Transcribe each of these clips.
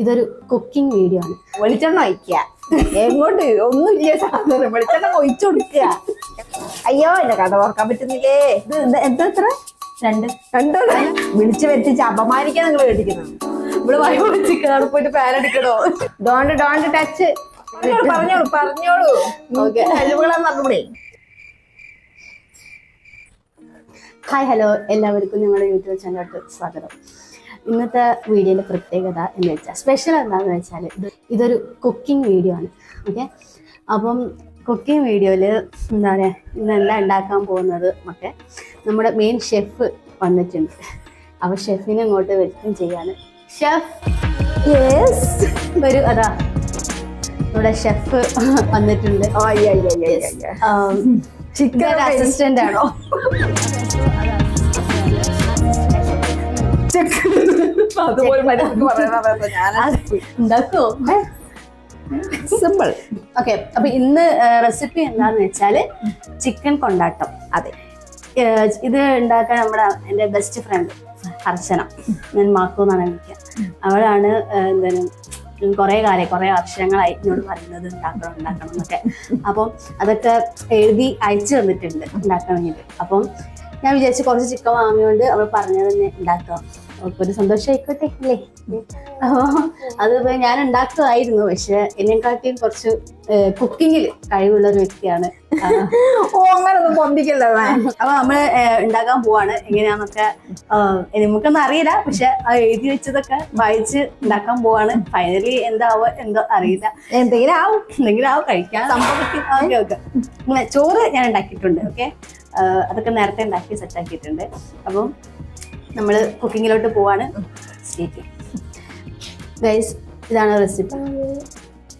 ഇതൊരു cooking video ആണ്. വെളിച്ചെണ്ണ ഒഴിക്കുക. എങ്ങോട്ട്? ഒന്നുമില്ല സാധനം. വെളിച്ചെണ്ണ ഒഴിച്ചു കൊടുക്കുക. അയ്യോ എന്റെ കഥ ഓർക്കാൻ പറ്റുന്നില്ലേ? ഇത് എന്താ എത്ര രണ്ട്. രണ്ടോ വിളിച്ചു വരുത്തിച്ച് അപമാനിക്കാൻ നിങ്ങൾ കേട്ടിരിക്കുന്നു. ഇവിടെ വഴി ചിക്കൻ അവിടെ പോയിട്ട് പാൻ എടുക്കണോ? ഡോണ്ട് ഡോണ്ട് ടച്ച് പറഞ്ഞോളൂ പറഞ്ഞോളൂ പറഞ്ഞൂടെ. ഹായ് ഹലോ എല്ലാവർക്കും ഞങ്ങളുടെ യൂട്യൂബ് ചാനലിലോട്ട് സ്വാഗതം. ഇന്നത്തെ വീഡിയോന്റെ പ്രത്യേകത എന്ന് വെച്ചാൽ സ്പെഷ്യൽ എന്താണെന്ന് വെച്ചാൽ ഇത് ഇതൊരു കുക്കിംഗ് വീഡിയോ ആണ്. ഓക്കെ അപ്പം കുക്കിംഗ് വീഡിയോയിൽ എന്താ പറയുക ഇന്ന് എന്താ ഉണ്ടാക്കാൻ പോകുന്നത്? ഒക്കെ നമ്മുടെ മെയിൻ ഷെഫ് വന്നിട്ടുണ്ട്. അപ്പോൾ ഷെഫിനെ അങ്ങോട്ട് വെൽക്കം ചെയ്യാണ്. ഷെഫ് യെസ് വരൂ അതാ. നമ്മുടെ ഷെഫ് വന്നിട്ടുണ്ട്. ചിക്കൻ അസിസ്റ്റന്റ് ആണോ? അതുപോലെ സിമ്പിൾ ഓക്കെ അപ്പൊ ഇന്ന് റെസിപ്പി എന്താന്ന് വെച്ചാൽ ചിക്കൻ കൊണ്ടാട്ടം. അതെ. ഇത് ഉണ്ടാക്കാൻ നമ്മുടെ എന്റെ ബെസ്റ്റ് ഫ്രണ്ട് അർച്ചന ഞാൻ മാക്കു എന്നാണ് വിളിക്കുക. അവളാണ് എന്താണ് കുറേ കാലം കുറേ വർഷങ്ങളായി എന്നോട് പറയുന്നത് ഉണ്ടാക്കണം ഉണ്ടാക്കണം എന്നൊക്കെ. അപ്പം അതൊക്കെ എഴുതി അയച്ചു തന്നിട്ടുണ്ട് ഉണ്ടാക്കാൻ വേണ്ടിയിട്ട് അപ്പം ഞാൻ വിചാരിച്ചു കുറച്ച് ചിക്കൻ വാങ്ങിയോണ്ട് അവൾ പറഞ്ഞത് തന്നെ ഉണ്ടാക്കാം. അവൾക്ക് ഒരു സന്തോഷമായിക്കോട്ടെ അല്ലേ അപ്പോൾ അത് ഞാൻ ഉണ്ടാക്കുമായിരുന്നു പക്ഷെ എന്നെക്കാട്ടിയും കുറച്ച് കുക്കിങ്ങിൽ കഴിവുള്ള ഒരു വ്യക്തിയാണ്. ഓ അങ്ങനൊന്നും പൊന്തിക്കല്ലോ അപ്പൊ നമ്മൾ ഉണ്ടാക്കാൻ പോവാണ്. എങ്ങനെയാന്നൊക്കെ നമുക്കൊന്നും അറിയില്ല. പക്ഷെ ആ എഴുതി വെച്ചതൊക്കെ വായിച്ച് ഉണ്ടാക്കാൻ പോവാണ്. ഫൈനലി എന്താവോ എന്തോ അറിയില്ല. എന്തെങ്കിലും ആവും. എന്തെങ്കിലും ആവും കഴിക്കാൻ ഓക്കെ ഓക്കെ. ചോറ് ഞാൻ ഉണ്ടാക്കിയിട്ടുണ്ട്. ഓക്കെ? അതൊക്കെ നേരത്തെ ഉണ്ടാക്കി സെറ്റാക്കിയിട്ടുണ്ട്. അപ്പം നമ്മൾ കുക്കിങ്ങിലോട്ട് പോവാണ്. ഗൈസ് ഇതാണ് റെസിപ്പി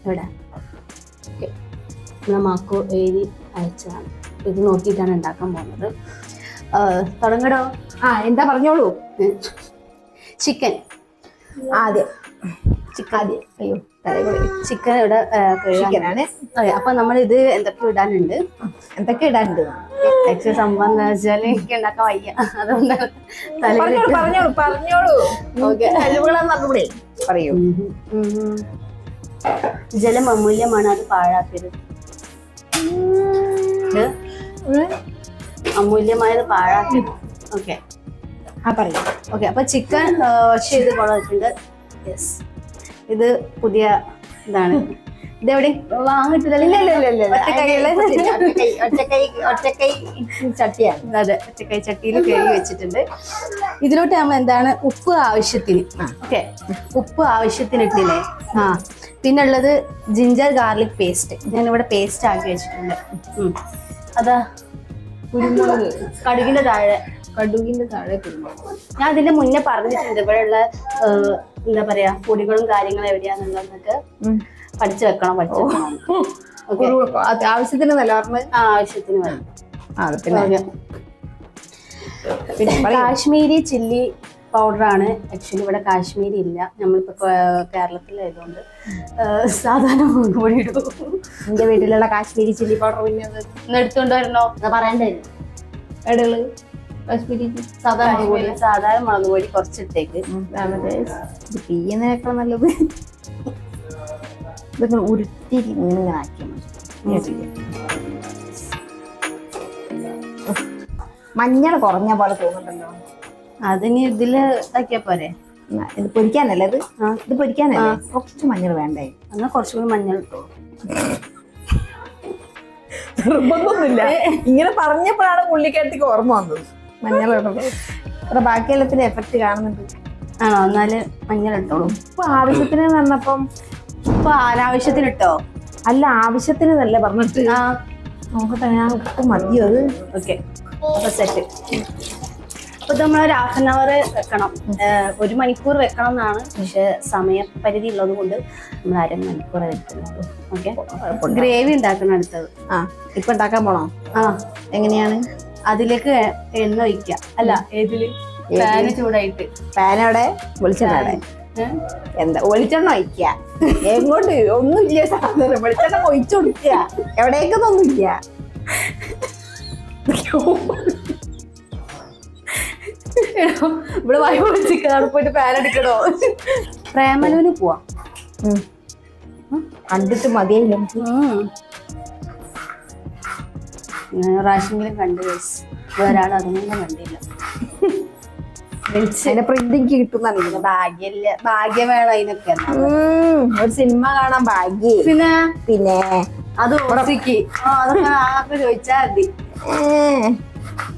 ഇവിടെ ഓക്കെ. നമ്മളെ മാക്കോ എഴുതി അയച്ചതാണ്. ഇത് നോക്കിയിട്ടാണ് ഉണ്ടാക്കാൻ പോകുന്നത്. തുടങ്ങടോ. ആ എന്താ പറഞ്ഞോളൂ. ചിക്കൻ. ആദ്യം. ചിക്കൻ ആദ്യം. അയ്യോ. ചിക്കൻ ഇവിടെ ചിക്കനാണ് അതെ അപ്പൊ നമ്മൾ ഇത് എന്തൊക്കെ ഇടാനുണ്ട്? എന്തൊക്കെ ഇടാനുണ്ട്? ആക്ച്വലി സംഭവം എന്താ വെച്ചാൽ എനിക്ക് ഉണ്ടാക്കാൻ വയ്യ. അതുകൊണ്ടാണ് പറഞ്ഞോളൂ പറഞ്ഞോളൂ. കഴിവുകളെന്ന് പറയൂ. ജലം അമൂല്യമാണ് അത് പാഴാക്കരുത്. അമൂല്യമായത് പാഴാക്കരുത്. ഓക്കെ. ആ പറയൂ. ഓക്കെ അപ്പൊ ചിക്കൻ വാഷ് ചെയ്ത് കൊള്ളിട്ടുണ്ട് യെസ് ഇത് പുതിയ ഇതാണ്. ഇത് എവിടെ വാങ്ങിട്ടില്ലല്ലോ ഇല്ല ഇല്ല ഇല്ല ഇല്ല. ഒറ്റക്കൈയിൽ? ഒറ്റക്കൈ ഒറ്റക്കൈ ഒറ്റക്കൈ അതെ ഒറ്റക്കൈ ചട്ടിയിൽ കഴുകി വെച്ചിട്ടുണ്ട്. ഇതിലോട്ട് നമ്മൾ എന്താണ്? ഉപ്പ് ആവശ്യത്തിന്. ഓക്കെ. ഉപ്പ് ആവശ്യത്തിന് ഇട്ടില്ലേ ആ. പിന്നെ ഉള്ളത് ജിഞ്ചർ ഗാർലിക് പേസ്റ്റ്. ഞാനിവിടെ പേസ്റ്റ് ആക്കി വെച്ചിട്ടുണ്ട്. അതാ കുരുമുളക്. കടുകിന്റെ താഴെ കടുകിന്റെ താഴെ കുരുമുളക്. ഞാൻ അതിന്റെ മുന്നേ പറഞ്ഞിട്ടുണ്ട്. ഇവിടെയുള്ള എന്താ പറയാ പൊടികളും കാര്യങ്ങളും എവിടെയാന്നുള്ളതൊക്കെ പഠിച്ചു വെക്കണം പഠിച്ചു ആവശ്യത്തിന് നിലവാർന്ന് ആവശ്യത്തിന് പിന്നെ. കാശ്മീരി ചില്ലി പൗഡറാണ്. ആക്ച്വലി ഇവിടെ കാശ്മീരി ഇല്ല. നമ്മളിപ്പോ കേരളത്തിലായതുകൊണ്ട് സാധാരണ മുളക് പൊടി ഇടും. എന്റെ വീട്ടിലുള്ള കാശ്മീരി ചില്ലി പൗഡർ പിന്നെ എടുത്തുകൊണ്ട് വരണോ? പറയണ്ടേ? കാശ്മീരി സാധാരണ മുളക് പൊടി കുറച്ചിട്ടേക്ക്. ഇത് തീയുന്നതിനേക്കാൾ നല്ലത്. ഇതൊക്കെ ഉരുട്ടി ഇങ്ങനെ ഉഫ്. മഞ്ഞൾ കുറഞ്ഞ പോലെ തോന്നുന്നുണ്ടല്ലോ. അതിന് ഇതിൽ ഇതാക്കിയാ പോരെ. ഇത് പൊരിക്കാനല്ലേ ഇത്? ഇത് പൊരിക്കാനല്ലേ? കുറച്ച് മഞ്ഞൾ വേണ്ടേ? എന്നാ കുറച്ചുകൂടി മഞ്ഞൾ ഇട്ടോ. നിർബന്ധമൊന്നുമില്ല. ഇങ്ങനെ പറഞ്ഞപ്പോഴാണ് പുള്ളിക്കാരത്തേക്ക് ഓർമ്മ വന്നത്. മഞ്ഞൾ അത്ര ബാക്കി എല്ലാത്തിന് എഫക്റ്റ് കാണുന്നുണ്ട് ആണോ എന്നാൽ മഞ്ഞൾ ഇട്ടോളൂ ഇപ്പൊ ആവശ്യത്തിന് വന്നപ്പം ഇപ്പൊ ആരാവശ്യത്തിന് ഇട്ടോ അല്ല ആവശ്യത്തിന് നല്ല പറഞ്ഞിട്ട് ആ നോക്കട്ടെ ഞാൻ ഇട്ട് മതിയോ അത് ഓക്കെ അപ്പൊ സെറ്റ് അപ്പൊ നമ്മൾ ഒരു ഹാഫ് ആൻ അവർ വെക്കണം ഒരു മണിക്കൂർ വെക്കണം എന്നാണ് പക്ഷെ സമയപരിധി ഉള്ളത് കൊണ്ട് നമ്മൾ അരമണിക്കൂർ മണിക്കൂർ ഓക്കെ ഗ്രേവി ഉണ്ടാക്കണം അടുത്തത് ആ ഇപ്പൊ ഉണ്ടാക്കാൻ പോണോ ആ എങ്ങനെയാണ് അതിലേക്ക് എണ്ണ ഒഴിക്ക. അല്ല ഏതിൽ? പാന് ചൂടായിട്ട്. അവിടെ? വെളിച്ചെണ്ണ എന്താ വെളിച്ചെണ്ണ ഒഴിക്ക. എങ്ങോട്ട്? ഒന്നുമില്ല സാധനം. വെളിച്ചെണ്ണ ഒഴിച്ചു കൊടുക്കുക എവിടേക്കൊന്നൊന്നുമില്ല. ഇവിടെ വായി ചിക്കൻ അവിടെ പോയിട്ട് പാൻ എടുക്കണോ? പ്രേമലൂന് പോവാം. കണ്ടിട്ട് മതിയായില്ല എനിക്ക്. പ്രാവശ്യമെങ്കിലും കണ്ടു guys. ഒരാൾ അതൊന്നും കണ്ടില്ല. പ്രിന്റിങ് ഭാഗ്യല്ല ഭാഗ്യം വേണം അതിനൊക്കെ. ഒരു സിനിമ കാണാൻ ഭാഗ്യേ. പിന്നെ? പിന്നെ? അത് ഓസിക്ക്. അതൊക്കെ ചോദിച്ചാൽ മതി.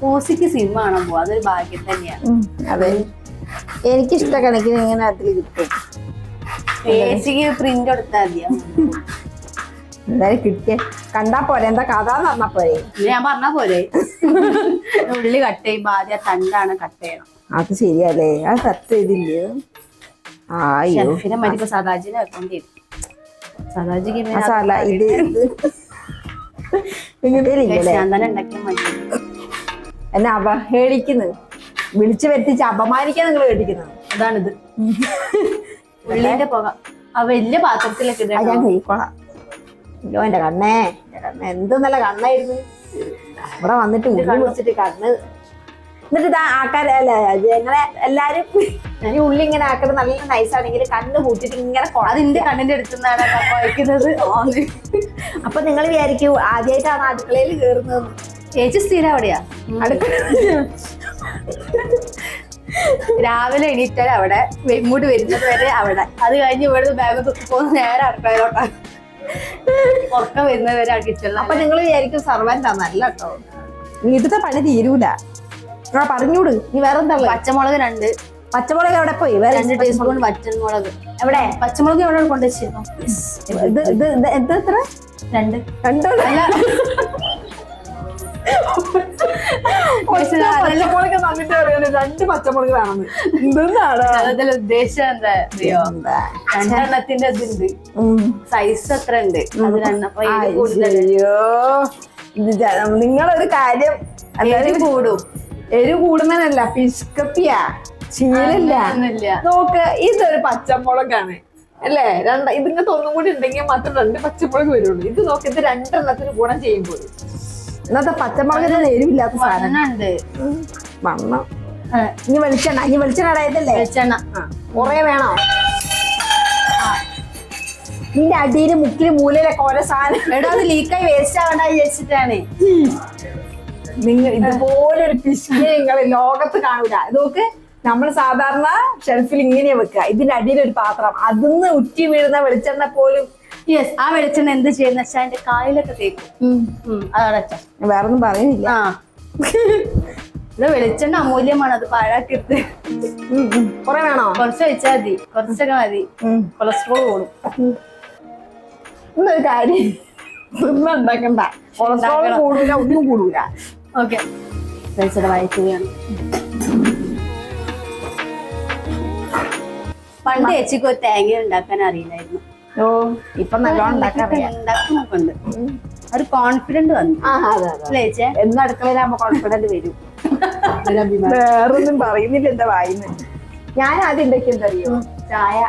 ഓസിക്ക് സിനിമ കാണാൻ പോവാ അതൊരു ഭാഗ്യം തന്നെയാണ് അതെ. എനിക്കിഷ്ട കണക്കിന് ഇങ്ങനെ അതിൽ കിട്ടും. ചേച്ചിക്ക് പ്രിന്റ് കൊടുത്താൽ മതിയാ. എന്തായാലും കിട്ടിയ. കണ്ടാ പോരെ എന്താ കഥ എന്ന് പറഞ്ഞാ പോരെ. ഞാൻ പറഞ്ഞാ പോരെ. ഉള്ളി കട്ട് ചെയ്യുമ്പോ ആദ്യം തണ്ടാണ് കട്ട് ചെയ്യണം. അത് ശരിയല്ലേ അത് കത്ത് ചെയ്തില്ലേ? ആയോ. സദാജിനെ വെക്കേണ്ടി സദാജിക്ക് ഇത് എന്നെ അവഹേളിക്കുന്നു വിളിച്ചു വരുത്തിച്ച് അപമാനിക്കാൻ നിങ്ങൾ കേട്ടിക്കുന്നത് അതാണിത്. ഉള്ളിന്റെ പുക. ആ വലിയ പാത്രത്തിലൊക്കെ ഞാൻ കഴിക്കോളാം. അയ്യോ എന്റെ കണ്ണേ കണ്ണേ എന്ത് നല്ല കണ്ണായിരുന്നു. ഇവിടെ വന്നിട്ട് ഉള്ളി മുറിച്ചിട്ട് കണ്ണ്. എന്നിട്ട് ഇതാ ആൾക്കാരല്ല ഞങ്ങളെ എല്ലാരും ഈ ഉള്ളി ഇങ്ങനെ ആക്കുന്നത് നല്ല നൈസാണെങ്കിൽ കണ്ണ് കൂട്ടിട്ട് ഇങ്ങനെ അതിന്റെ കണ്ണിന്റെ അടുത്തുനിന്നാണ് വയ്ക്കുന്നത് അപ്പൊ നിങ്ങൾ വിചാരിക്കൂ ആദ്യമായിട്ടാണ് അടുക്കളയിൽ കയറുന്നത് ചേച്ചി സ്ഥിരം അവിടെയാ? അടുക്കള രാവിലെ എണീറ്റാൽ അവിടെ ഇങ്ങോട്ട് വരുന്നത് വരെ അവിടെ. അത് കഴിഞ്ഞ് ഇവിടുന്ന് ബാഗ് തുക്കി പോകുന്ന നേരെ അടുക്കളയിലോട്ടാണ് ഉറക്കം വരുന്നവരെ ആ കിച്ചണിലാണ് അപ്പൊ നിങ്ങൾ വിചാരിക്കും സർവന്റ് നല്ല കേട്ടോ വീട്ടിലത്തെ പണി തീരൂല. ആ പറഞ്ഞൂട്. നീ വേറെ എന്താ പച്ചമുളക് രണ്ട്. പച്ചമുളക് എവിടെ പോയി? വേറെ രണ്ട് ടീസ്പൂൺ പച്ചമുളക് എവിടെ? പച്ചമുളക് എവിടെ കൊണ്ടുവച്ചിരുന്നു ഇത് ഇത് ഇത് എന്താ എത്ര? രണ്ട്. രണ്ടോ. അല്ല. പച്ചമുളക്. തന്നിട്ട് പറയാണ് രണ്ട് പച്ചമുളക് വേണമെന്ന്. എന്താണ് അതിൽ ഉദ്ദേശം എന്താ അറിയോ? രണ്ടെണ്ണത്തിന്റെ ഇതുണ്ട്. സൈസ് എത്ര ഉണ്ട്. അത് രണ്ടപ്പോ അയ്യോ. ഇത് നിങ്ങളൊരു കാര്യം എല്ലാവരും കൂടും. എരി കൂടുന്നതല്ല പിഷ്കപ്പിയാ ചീലില്ല. നോക്ക് ഇതൊരു പച്ചമുളകാണ്. അല്ലേ? രണ്ട് ഇതിങ്ങനത്തെ ഒന്നും കൂടി ഉണ്ടെങ്കിൽ മാത്രം രണ്ട് പച്ചമുളക് വരുള്ളൂ. ഇത് നോക്ക് ഇത് രണ്ടെണ്ണത്തിന് ഗുണം ചെയ്യുമ്പോൾ ഇന്നത്തെ പച്ചമുളകിന് എരിവില്ലാത്ത സാധനം. വണ്ണം. ഇനി വെളിച്ചെണ്ണ ഇനി വെളിച്ചെണ്ണ അടയതല്ലേ വെളിച്ചെണ്ണ. കൊറേ വേണോ? നിന്റെ അടിയിൽ മുക്കിൽ മൂലയിലൊക്കെ ഓരോ സാധനം. എടാ അത് ലീക്കായി വേസ്റ്റ് ആവണ്ട വിചാരിച്ചിട്ടാണ്. നിങ്ങൾ ഇതുപോലെ ഒരു നിങ്ങൾ ലോകത്ത് കാണൂല. ഇത് നോക്ക് നമ്മൾ സാധാരണ ഷെൽഫിൽ ഇങ്ങനെയാ വെക്കുക. ഇതിന്റെ അടിയിൽ ഒരു പാത്രം. അതിന്ന് ഉറ്റി വീഴുന്ന വെളിച്ചെണ്ണ പോലും യെസ് ആ വെളിച്ചെണ്ണ എന്ത് ചെയ്യുന്ന വെച്ചാൽ അതിന്റെ കായലൊക്കെ തേക്കും. ഉം, അതാണ് അച്ഛാ വേറൊന്നും പറയുന്നില്ല. ആ. ഇത് വെളിച്ചെണ്ണ അമൂല്യമാണ്. അത് പാഴാക്കരുത്. ഉം. വേണോ? കുറച്ച് വെച്ചാൽ മതി. കുറച്ചൊക്കെ മതി. കൊളസ്ട്രോൾ കൂടും. ഇന്നൊരു കാര്യം. ഉണ്ടാക്കണ്ട. കൊളസ്ട്രോൾ കൂടില്ല ഒന്നും കൂടൂല. ഓക്കെ. വെളിച്ചെണ്ണ വായിക്കുകയാണ് പണ്ട് ചേച്ചിക്ക് തേങ്ങ ഉണ്ടാക്കാൻ അറിയില്ലായിരുന്നു. ഓ ഇപ്പൊ നല്ലോണം ഒരു കോൺഫിഡന്റ് വന്നു. അടുക്കളയിലാകുമ്പോ കോൺഫിഡന്റ് വരും. വേറൊന്നും പറയുന്നില്ല എന്താ വായിന്ന്. ഞാൻ ആദ്യം ഉണ്ടാക്കിയത് അറിയോ? ചായ.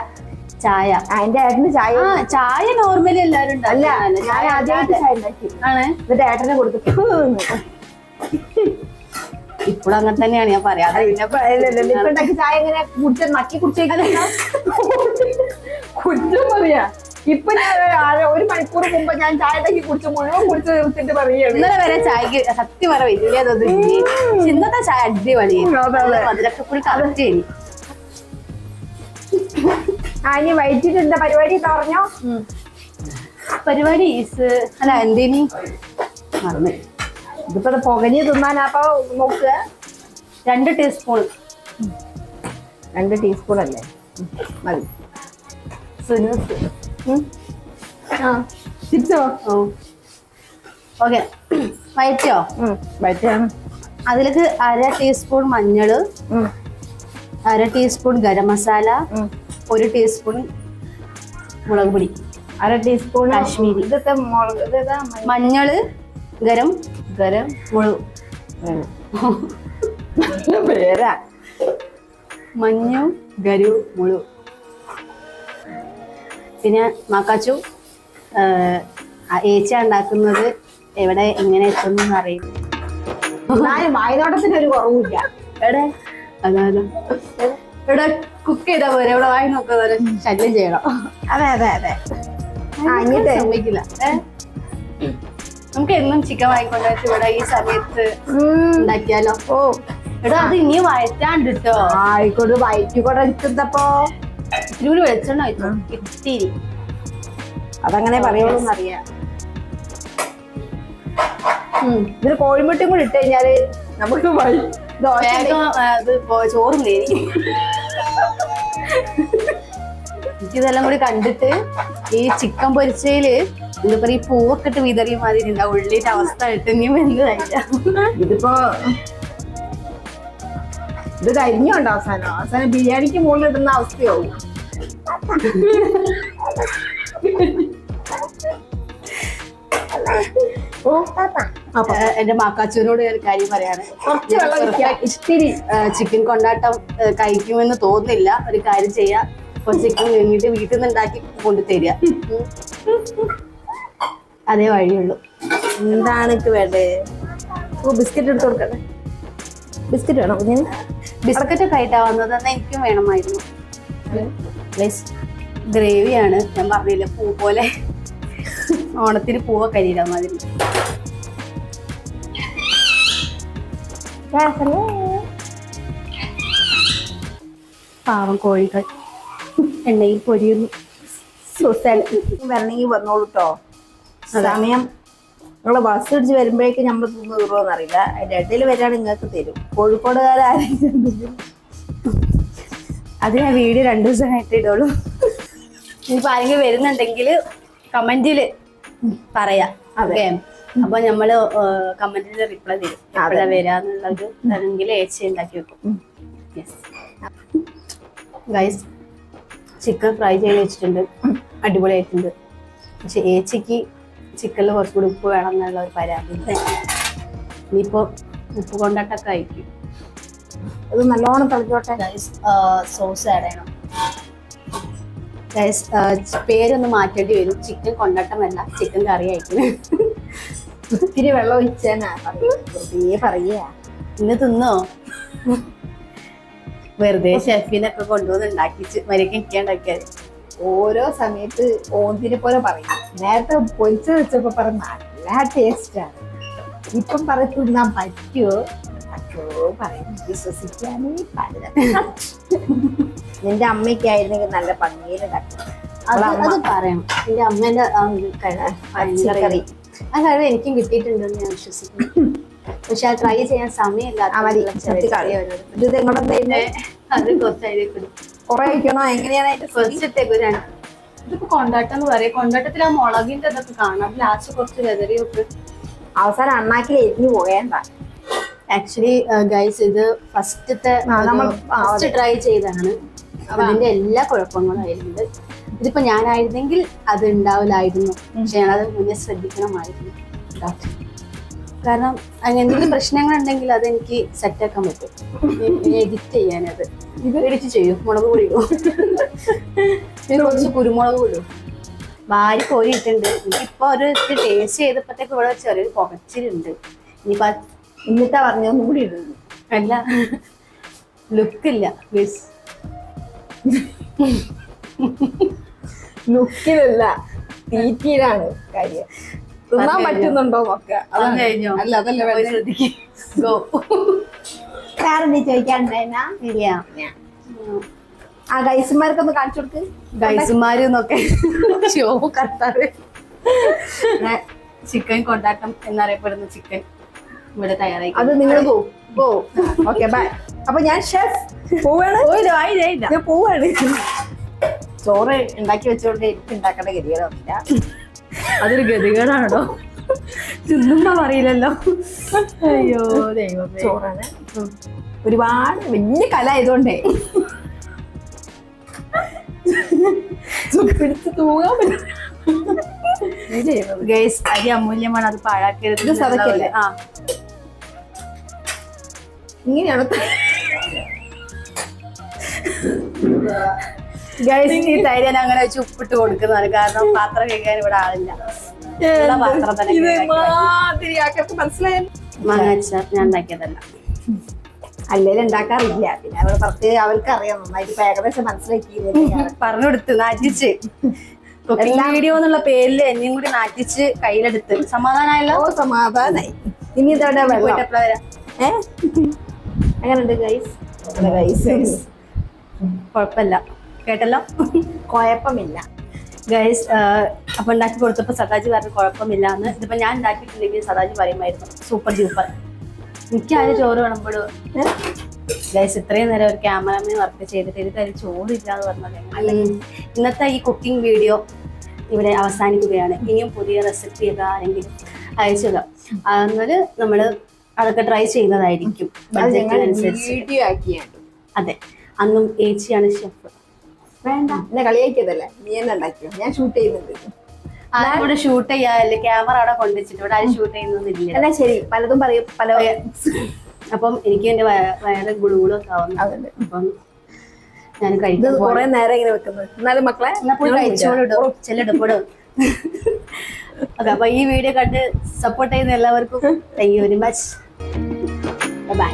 ചായ. എന്റെ ഏട്ടന് ചായ ചായ നോർമലി എല്ലാരും അല്ല ഞാൻ ആദ്യമായിട്ട് ചായ. ഉണ്ടാക്കി. ആണ്? എന്നിട്ട് ഏട്ടനെ കൊടുത്തു ഇപ്പോഴും അങ്ങനെ തന്നെയാണ് ഞാൻ പറയാതെ ചായ എങ്ങനെ കുടിച്ച നക്കി കുടിച്ചേക്കുന്ന കുറ്റം പറയാ. ഇപ്പൊ ഞാൻ ഒരു മണിക്കൂർ മുമ്പ് ഞാൻ ചായ തക്കി കുടിച്ച് മുഴുവൻ കുടിച്ച് തീർത്തിട്ട് പറയുകയാണ്. ഇന്നലെ വരെ ചായക്ക് സത്യം പറ വലിയതൊന്നും ഇല്ലേ. ഇന്നത്തെ ചായ അടിപൊളി. അതിലൊക്കെ അതെ. കൂടി കറക്റ്റ് ആ ഇനി വൈകിട്ട് എന്താ പരിപാടി പറഞ്ഞോ? പരിപാടി ഇസ് അല്ല എന്തേനി? മറന്നു. ഇതിപ്പോ ഇത് പുകഞ്ഞ് തിന്നാൻ അപ്പൊ നോക്കുക രണ്ട് ടീസ്പൂൺ രണ്ട് ടീസ്പൂൺ അല്ലേ? മതി. ആ. ഓക്കെ. വയറ്റോ വയറ്റാണ്. അതിലേക്ക് അര ടീസ്പൂൺ മഞ്ഞൾ അര ടീസ്പൂൺ ഗരം മസാല. ഒരു ടീസ്പൂൺ മുളക് പൊടി. അര ടീസ്പൂൺ കാശ്മീരി. ഇതൊക്കെ മുളക്? മഞ്ഞൾ. ഗരം ഗരം മുളക് പേരാ. മഞ്ഞു ഗരു മുളു. പിന്നെ മാക്കാച്ചു ഏച്ച ഉണ്ടാക്കുന്നത് എവിടെ എങ്ങനെ എത്തുന്നു അറിയും ഞാൻ വായനോട്ടത്തിന് ഒരു കുറവില്ല എവിടെ? അതാണ് ഇവിടെ കുക്ക് ചെയ്താൽ പോരെ? ഇവിടെ വായി നോക്കാതെ ശല്യം ചെയ്യണം. അതെ അതെ അതെ. ആ സമ്മതിക്കില്ല. ഏ? നമുക്ക് എന്നും ചിക്കൻ വാങ്ങിക്കൊണ്ടുവച്ച് ഇവിടെ ഈ സമയത്ത്. ഉണ്ടാക്കിയാലോ? ഓ. എടാ അത് ഇനി വയറ്റാണ്ടിട്ടോ. ആയിക്കോട്ട് വയറ്റിക്കൂടെ ഇത്തിരി കൂടി വെളിച്ചെണ്ണ വെച്ചോ ഇത്തിരി. അതങ്ങനെ പറയുള്ളൂ എന്നറിയാം. ഇതിന് കോഴിമുട്ടയും കൂടി ഇട്ട് കഴിഞ്ഞാൽ നമുക്ക് ചോറും എനിക്കിതെല്ലാം കൂടി കണ്ടിട്ട് ഈ ചിക്കൻ പൊരിച്ചയിൽ എന്താ പറയാ ഈ പൂവൊക്കെ ഇട്ട് വിതറിയ മാതിരി ഉണ്ടാവും ഉള്ളിട്ട് അവസ്ഥ ഇട്ട് ഇനിയും എന്ത് കഴിക്കാം? ഇതിപ്പോ ഇത് കരിഞ്ഞുണ്ട് അവസാനം? അവസാനം ബിരിയാണിക്ക് മുകളിൽ ഇടുന്ന അവസ്ഥയാവും. എന്റെ മാക്കാച്ചുവിനോട് ഞാൻ കാര്യം പറയാണ്. ഇത്തിരി ചിക്കൻ കൊണ്ടാട്ടം കഴിക്കുമെന്ന് തോന്നുന്നില്ല. ഒരു കാര്യം ചെയ്യാ. കുറച്ച് ചിക്കൻ കഴിഞ്ഞിട്ട് വീട്ടിൽ നിന്ന് ഉണ്ടാക്കി കൊണ്ടു തരിക അതേ വഴിയുള്ളൂ. എന്താണ് എനിക്ക് വേണ്ടേ? ഓ ബിസ്ക്കറ്റ് എടുത്ത് കൊടുക്കട്ടെ. ബിസ്ക്കറ്റ് വേണോ? കുഞ്ഞിന്? ബിസ്ക്കറ്റ് ഒക്കെ ആയിട്ടാ വന്നത്. എന്നാൽ എനിക്കും വേണമായിരുന്നു. ഗ്രേവിയാണ്. ഞാൻ പറഞ്ഞില്ല പൂ പോലെ. ഓണത്തിന് പൂവൊക്കെ അരിയിടാൻ മാതിരി. പാവം കോഴികൾ. എണ്ണയിൽ പൊരിയുന്നു. വരണമെങ്കിൽ വന്നോളൂ കേട്ടോ സമയം നമ്മളെ ബസ് പിടിച്ച് വരുമ്പോഴേക്കും നമ്മൾ തിന്ന് തീർന്നോന്ന് അറിയില്ല അതിന്റെ ഇടയിൽ വരാണ് നിങ്ങൾക്ക് തരും. കോഴിക്കോടുകാരും അത് ഞാൻ വീഡിയോ രണ്ടു ദിവസം ആയിട്ട് ഇടുള്ളൂ. ഇനിയിപ്പോ ആരെങ്കിലും വരുന്നുണ്ടെങ്കിൽ കമന്റിൽ പറയാം. ഓക്കെ? അപ്പൊ നമ്മൾ കമന്റിൽ റിപ്ലൈ തരും. എപ്പോഴാ വരാന്നുള്ളത് അല്ലെങ്കിൽ ഏച്ചി ഉണ്ടാക്കി വെക്കും. ഗൈസ് ചിക്കൻ ഫ്രൈ ചെയ്ത് വെച്ചിട്ടുണ്ട്. അടിപൊളിയായിട്ടുണ്ട്. പക്ഷെ ഏച്ചിക്ക് ചിക്കനിൽ കുറച്ചുകൂടി ഉപ്പ് വേണം എന്നുള്ള ഒരു പരാതി. ഇനിയിപ്പോ ഉപ്പ് കൊണ്ടിട്ടൊക്കെ അയക്കും ഇത് നല്ലോണം തിളച്ചോട്ടെ. സോസ് ആഡ് ചെയ്യണം. പേരൊന്ന് മാറ്റേണ്ടി വരും. ചിക്കൻ കൊണ്ടട്ടമല്ല ചിക്കൻ കറി ആയിരിക്കും. ഇത്തിരി വെള്ളം ഒഴിച്ചേനാ പറയാ ഇന്ന് തിന്നോ? വെറുതെ ഷെഫിനൊക്കെ കൊണ്ടുവന്ന് ഉണ്ടാക്കിച്ച് മരിക്കാൻ ഉണ്ടാക്കിയത് ഓരോ സമയത്ത് ഓന്തിനെ പോലെ പറയും. നേരത്തെ പൊരിച്ചു വെച്ചപ്പോ പറഞ്ഞ നല്ല ടേസ്റ്റാണ് ഇപ്പം പറഞ്ഞു തിന്നാൻ പറ്റുമോ പറ്റുമോ പറയും. വിശ്വസിക്കാനേ പാടില്ല. നിന്റെ അമ്മയ്ക്കായിരുന്നെങ്കിൽ നല്ല പന്നീര് അത് അത് പറയാം. എന്റെ അമ്മേന്റെ പച്ചക്കറി. ആ കഴിവ് എനിക്കും കിട്ടിയിട്ടുണ്ടെന്ന് ഞാൻ വിശ്വസിക്കുന്നു. പക്ഷെ അത് ട്രൈ ചെയ്യാൻ സമയമില്ലാത്ത ഏ, അത് ഇടും കുറെ കഴിക്കണോ എങ്ങനെയാണ് അതിന്റെ കുറച്ചിട്ടേക്ക് ഒരു രണ്ട് ഇതിപ്പോ കൊണ്ടാട്ടം എന്ന് പറയാം. കൊണ്ടാട്ടത്തിൽ ആ മുളകിന്റെ ഇതൊക്കെ കാണാം. ലാസ്റ്റ് കുറച്ച് വെതറി അവസാനം അണ്ണാക്കിൽ എരിഞ്ഞു പോകേണ്ട ആക്ച്വലി ഗൈസ് ഇത് ഫസ്റ്റത്തെ നമ്മൾ- ഫസ്റ്റ് ട്രൈ ചെയ്തതാണ്. അപ്പൊ അതിന്റെ എല്ലാ കുഴപ്പങ്ങളും അതിലുണ്ട്. ഇതിപ്പോ ഞാനായിരുന്നെങ്കിൽ അത് ഉണ്ടാവില്ലായിരുന്നു. പക്ഷെ ഞാനത് മുന്നേ ശ്രദ്ധിക്കണമായിരുന്നു. കാരണം അങ്ങനെ എന്തെങ്കിലും പ്രശ്നങ്ങൾ ഉണ്ടെങ്കിൽ അത് എനിക്ക് സെറ്റ് ആക്കാൻ പറ്റും. എഡിറ്റ് ചെയ്യാനത്. ഇത് എഡിറ്റ് ചെയ്യും. മുളക് പൊടി കുറച്ച് കുരുമുളക് പൊടിയോ ഭാര്യ പോയിട്ടുണ്ട് ഇപ്പൊ ഒരു ടേസ്റ്റ് ചെയ്തപ്പോഴത്തേക്ക് ഇവിടെ ചെറിയൊരു പുകച്ചിലുണ്ട്. ഇനിയിപ്പോ എന്നിട്ടാ പറഞ്ഞൊന്നും കൂടി ഇടുന്നു അല്ല ലുക്കില്ല മിസ് ലുക്കിലല്ല തീറ്റിയിലാണ് കാര്യം. തിന്നാൻ പറ്റുന്നുണ്ടോ കഴിഞ്ഞോ? അല്ല അതല്ല ശ്രദ്ധിക്ക്. വേറെ ആ ഗൈസുമാർക്കൊന്ന് കാണിച്ചു കൊടുക്ക്. ഗൈസുമാര് എന്നൊക്കെ. ഷോ കർത്താവ്. ചിക്കൻ കൊണ്ടാട്ടം എന്നറിയപ്പെടുന്ന ചിക്കൻ ഇവിടെ തയ്യാറായി. അത് നിങ്ങൾ പോവും പോ. ഓക്കെ ബൈ അപ്പൊ ഞാൻ ഷെഫ് പോവാണ്. ഞാൻ പോവാണ്. ചോറ് ഉണ്ടാക്കി വെച്ചോണ്ട് എനിക്ക് ഉണ്ടാക്കേണ്ട ഗതികളൊന്നുമില്ല അതൊരു ഗതികേടാണോ? തിന്നുമ്പോ പറയില്ലല്ലോ അയ്യോ ദൈവമേ. ചോറാണ്. ഒരുപാട് വലിയ കല ആയതുകൊണ്ടേ. പിടിച്ച് തൂങ്ങാൻ പറ്റും ഇത് ചെയ്യുന്നത്. ഗൈസ് അരി അമൂല്യമാണ്. അത് പാഴാക്കരുത്. സതക്കല്ലേ? ആ. ഇങ്ങനെയാണ് ഗൈസ് ഈ തൈര് ഞാൻ അങ്ങനെ വെച്ച് ഉപ്പിട്ട് കൊടുക്കുന്നതാണ്. കാരണം പാത്രം കഴിക്കാൻ ഇവിടെ ആളില്ല. പാത്രം തന്നെ ഇത് കഴുകാൻ. മാതിരി ആക്കൾക്ക് മനസ്സിലായ. മാങ്ങ അച്ചാർ ഞാൻ ഉണ്ടാക്കിയതല്ല. അല്ലെങ്കിൽ ഉണ്ടാക്കാറില്ല. പിന്നെ അവൾ പ്രത്യേക അവർക്ക് അറിയാം. നന്നായിട്ട് ഏകദേശം മനസ്സിലാക്കി പറഞ്ഞു കൊടുത്ത്. നാറ്റിച്ച്. വീഡിയോ എന്നുള്ള പേരിൽ എന്നെയും കൂടി നാറ്റിച്ച് കയ്യിലെടുത്ത്. സമാധാനമായല്ലോ സമാധാനായി. ഇനി ഇതവിടെ പോയിട്ട് എപ്പോഴാ വരാം? ഏ? എങ്ങനെയുണ്ട് ഗൈസ് ഗൈസ് കുഴപ്പമില്ല. കേട്ടല്ലോ? കുഴപ്പമില്ല. ഗൈസ് അപ്പൊ ഉണ്ടാക്കി കൊടുത്തപ്പോ സദാജി പറഞ്ഞു കുഴപ്പമില്ല എന്ന് ഇതിപ്പോ ഞാൻ ഉണ്ടാക്കിയിട്ടുണ്ടെങ്കിൽ സദാജി പറയുമായിരുന്നു. സൂപ്പർ ഡ്യൂപ്പർ എനിക്ക് അതിന് ചോറ് വേണമ്പോഴും ഗൈസ് ഇത്രയും നേരം ഒരു ക്യാമറമാൻ വർക്ക് ചെയ്തിട്ട് എനിക്ക് അതിൽ ചോറില്ല എന്ന് പറഞ്ഞത് അല്ലെങ്കിൽ ഇന്നത്തെ ഈ കുക്കിംഗ് വീഡിയോ ഇവിടെ അവസാനിക്കുകയാണ്. ഇനിയും പുതിയ റെസിപ്പി ഒക്കെ ആരെങ്കിലും അയച്ചുക എന്നാൽ നമ്മൾ അതൊക്കെ ട്രൈ ചെയ്യുന്നതായിരിക്കും ബഡ്ജറ്റിനനുസരിച്ച് അതെ. അന്നും ഏച്ചിയാണ് ഷെഫ് വേണ്ട. എന്നെ കളിയാക്കിയതല്ലേ? നീ എന്നെ ഉണ്ടാക്കിയോ? ഞാൻ ഷൂട്ട് ചെയ്യുന്നുണ്ട്. ഇവിടെ ഷൂട്ട് ചെയ്യാല്ലേ ക്യാമറ അവിടെ കൊണ്ടുവച്ചിട്ട് ഇവിടെ ആരും ഷൂട്ട് ചെയ്യുന്നൊന്നുമില്ല. എന്നാ ശരി പലതും പറയും പല അപ്പം എനിക്ക് എന്റെ വയ- വയറ് ഒക്കെ ആവുന്നു. അതുണ്ട് അപ്പം ഞാൻ ഇത് കഴിക്കാൻ കുറെ നേരം ഇങ്ങനെ വെക്കുന്നത് എന്നാലും മക്കളെ കഴിച്ചോളിടും ചെല്ലിടും ഓക്കെ അപ്പൊ ഈ വീഡിയോ കണ്ട് സപ്പോർട്ട് ചെയ്യുന്ന എല്ലാവർക്കും. Thank you very much bye